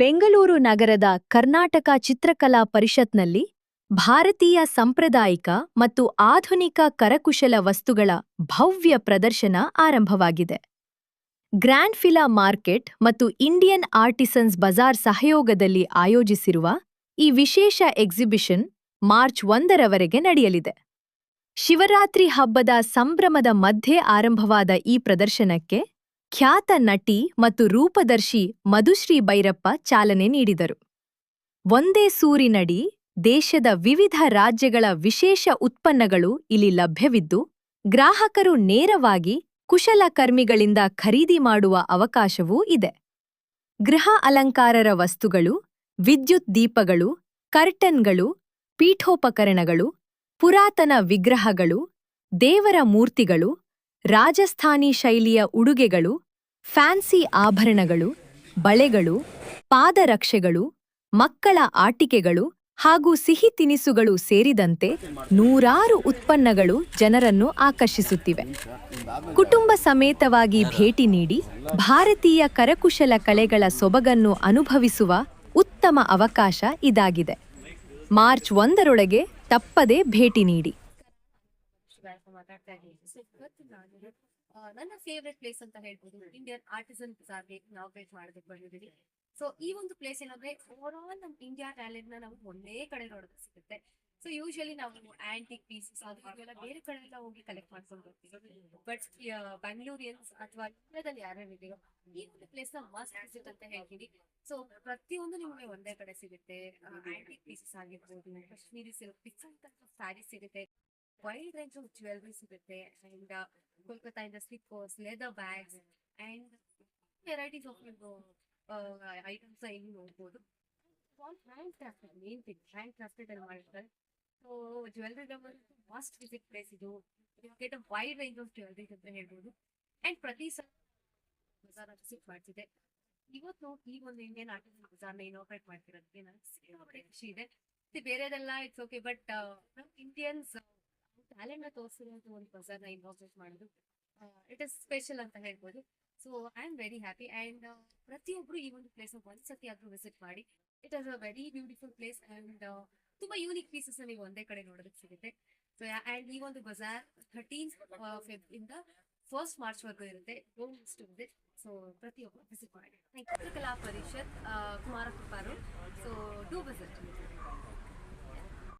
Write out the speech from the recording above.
ಬೆಂಗಳೂರು ನಗರದ ಕರ್ನಾಟಕ ಚಿತ್ರಕಲಾ ಪರಿಷತ್ನಲ್ಲಿ ಭಾರತೀಯ ಸಾಂಪ್ರದಾಯಿಕ ಮತ್ತು ಆಧುನಿಕ ಕರಕುಶಲ ವಸ್ತುಗಳ ಭವ್ಯ ಪ್ರದರ್ಶನ ಆರಂಭವಾಗಿದೆ. ಗ್ರ್ಯಾಂಡ್ ಫಿಲಾ ಮಾರ್ಕೆಟ್ ಮತ್ತು ಇಂಡಿಯನ್ ಆರ್ಟಿಸನ್ಸ್ ಬಜಾರ್ ಸಹಯೋಗದಲ್ಲಿ ಆಯೋಜಿಸಿರುವ ಈ ವಿಶೇಷ ಎಕ್ಸಿಬಿಷನ್ ಮಾರ್ಚ್ ಒಂದರವರೆಗೆ ನಡೆಯಲಿದೆ. ಶಿವರಾತ್ರಿ ಹಬ್ಬದ ಸಂಭ್ರಮದ ಮಧ್ಯೆ ಆರಂಭವಾದ ಈ ಪ್ರದರ್ಶನಕ್ಕೆ ಖ್ಯಾತ ನಟಿ ಮತ್ತು ರೂಪದರ್ಶಿ ಮಧುಶ್ರೀ ಭೈರಪ್ಪ ಚಾಲನೆ ನೀಡಿದರು. ಒಂದೇ ಸೂರಿನಡಿ ದೇಶದ ವಿವಿಧ ರಾಜ್ಯಗಳ ವಿಶೇಷ ಉತ್ಪನ್ನಗಳು ಇಲ್ಲಿ ಲಭ್ಯವಿದ್ದು, ಗ್ರಾಹಕರು ನೇರವಾಗಿ ಕುಶಲಕರ್ಮಿಗಳಿಂದ ಖರೀದಿ ಮಾಡುವ ಅವಕಾಶವೂ ಇದೆ. ಗೃಹ ಅಲಂಕಾರರ ವಸ್ತುಗಳು, ವಿದ್ಯುತ್ ದೀಪಗಳು, ಕರ್ಟನ್ಗಳು, ಪೀಠೋಪಕರಣಗಳು, ಪುರಾತನ ವಿಗ್ರಹಗಳು, ದೇವರ ಮೂರ್ತಿಗಳು ರಾಜಸ್ಥಾನಿ ಶೈಲಿಯ ಉಡುಗೆಗಳು, ಫ್ಯಾನ್ಸಿ ಆಭರಣಗಳು, ಬಳೆಗಳು, ಪಾದರಕ್ಷೆಗಳು, ಮಕ್ಕಳ ಆಟಿಕೆಗಳು ಹಾಗೂ ಸಿಹಿ ತಿನಿಸುಗಳು ಸೇರಿದಂತೆ ನೂರಾರು ಉತ್ಪನ್ನಗಳು ಜನರನ್ನು ಆಕರ್ಷಿಸುತ್ತಿವೆ. ಕುಟುಂಬ ಸಮೇತವಾಗಿ ಭೇಟಿ ನೀಡಿ ಭಾರತೀಯ ಕರಕುಶಲ ಕಲೆಗಳ ಸೊಬಗನ್ನು ಅನುಭವಿಸುವ ಉತ್ತಮ ಅವಕಾಶ ಇದಾಗಿದೆ. ಮಾರ್ಚ್ ಒಂದರೊಳಗೆ ತಪ್ಪದೆ ಭೇಟಿ ನೀಡಿ. ಮಾತಾಡ್ತಾ ಇದ್ದೀನಿ ನನ್ನ ಫೇವ್ರೆಟ್ ಪ್ಲೇಸ್ ಅಂತ ಹೇಳ್ಬೋದು ಇಂಡಿಯನ್ ಆರ್ಟಿಸನ್ ಬಜಾರ್ಗೆ ಇನಾಗ್ರೇಟ್ ಮಾಡೋದಕ್ಕೆ ಬಂದಿದ್ದೀನಿ ಸೊ ಈ ಒಂದು ಪ್ಲೇಸ್ ಏನಂದ್ರೆ ಓವರ್ ಆಲ್ ನಮ್ಮ ಇಂಡಿಯಾ ಟ್ಯಾಲೆಂಟ್ನ ನಾವು ಒಂದೇ ಕಡೆ ನೋಡೋದಕ್ಕೆ ಸಿಗುತ್ತೆ. ಸೊ ಯೂಶಲಿ ನಾವು ಆಂಟಿಕ್ ಪೀಸಸ್ ಅದೆಲ್ಲ ಬೇರೆ ಕಡೆ ಎಲ್ಲ ಹೋಗಿ ಕಲೆಕ್ಟ್ ಮಾಡ್ಕೊಂಡು ಬರ್ತೀವಿ. ಬಟ್ ಬೆಂಗಳೂರಿಯನ್ಸ್ ಅಥವಾ ಇಂಡಿಯಾದಲ್ಲಿ ಯಾರ್ಯಾರು ಇದೆಯೋ, ಈ ಒಂದು ಪ್ಲೇಸ್ನ ಮಸ್ಟ್ ವಿಸಿಟ್ ಅಂತ ಹೇಳ್ತೀನಿ. ಸೊ ಪ್ರತಿಯೊಂದು ನಿಮಗೆ ಒಂದೇ ಕಡೆ ಸಿಗುತ್ತೆ. ಆಂಟಿಕ್ ಪೀಸಸ್ ಆಗಿರ್ಬೋದು, ಕಾಶ್ಮೀರಿ ಸಿಲ್ಕ್ ಅಂತ ಸ್ಯಾರಿ ಸಿಗುತ್ತೆ. ವೈಡ್ ರೇಂಜ್ ಆಫ್ ಜ್ಯುವೆಲ್ರಿ ಸಿಗುತ್ತೆ and ಕೋಲ್ಕತ್ತಾಯಿಂದ slippers leather bags and varieties of items ಇಲ್ಲಿ ನೋಡ್ಬೋದು handcrafted main thing hand crafted ಅಲ್ಲಿ ಮಾಡಿರ್ತಾರೆ so jewellery must visit place ಇದು get a wide range of jewelleries ಅಂತ ಹೇಳ್ಬೋದು ಅಂಡ್ ಪ್ರತಿ ಸಲ ಬಜಾರ್ ವಿಸಿಟ್ ಮಾಡ್ತಿದೆ ಇವತ್ತು ಈ ಒಂದು ಇಂಡಿಯನ್ ಆರ್ಟಿಸ್ಟ್ ಬಜಾರ್ನ ಇನಾಗ್ರೇಟ್ ಮಾಡ್ತಿರೋದಕ್ಕೆ ನನಗೆ ಸಿಕ್ಕಾಪಟ್ಟೆ ಖುಷಿ ಇದೆ ಬೇರೆದೆಲ್ಲ ಇಟ್ಸ್ ಓಕೆ ಬಟ್ ಇಂಡಿಯನ್ಸ್ ನ ತೋರಿಸಿರುವಂತ ಒಂದು ಬಜಾರ್ನ ಇನಾಗ್ರೇಟ್ ಮಾಡೋದು ಇಟ್ ಇಸ್ ಸ್ಪೆಷಲ್ ಅಂತ ಹೇಳ್ಬೋದು. So I am very happy and ಪ್ರತಿಯೊಬ್ರು ಈ ಒಂದು ಪ್ಲೇಸ್ ಒಂದ್ಸತಿ ಆದ್ರೂ ವಿಸಿಟ್ ಮಾಡಿ. It is a very beautiful place and ತುಂಬಾ ಯೂನಿಕ್ ಪೀಸಸ್ ನೀವು ಒಂದೇ ಕಡೆ ನೋಡೋದಕ್ಕೆ ಸಿಗುತ್ತೆ. ಸೊ ಅಂಡ್ ಈ ಒಂದು ಬಜಾರ್ ಥರ್ಟೀನ್ ಫೆಬ್ ಇಂದ ಫಸ್ಟ್ ಮಾರ್ಚ್ ವರೆಗೂ ಇರುತ್ತೆ. ಟು ವಿಸಿಟ್ ಸೊ ಪ್ರತಿಯೊಬ್ಬರು ವಿಸಿಟ್ ಮಾಡಿ. ಕಲಾ ಪರಿಷತ್ ಕುಮಾರ ಕೃಪಾರು ಸೊ ಡೂ ವಿಸಿಟ್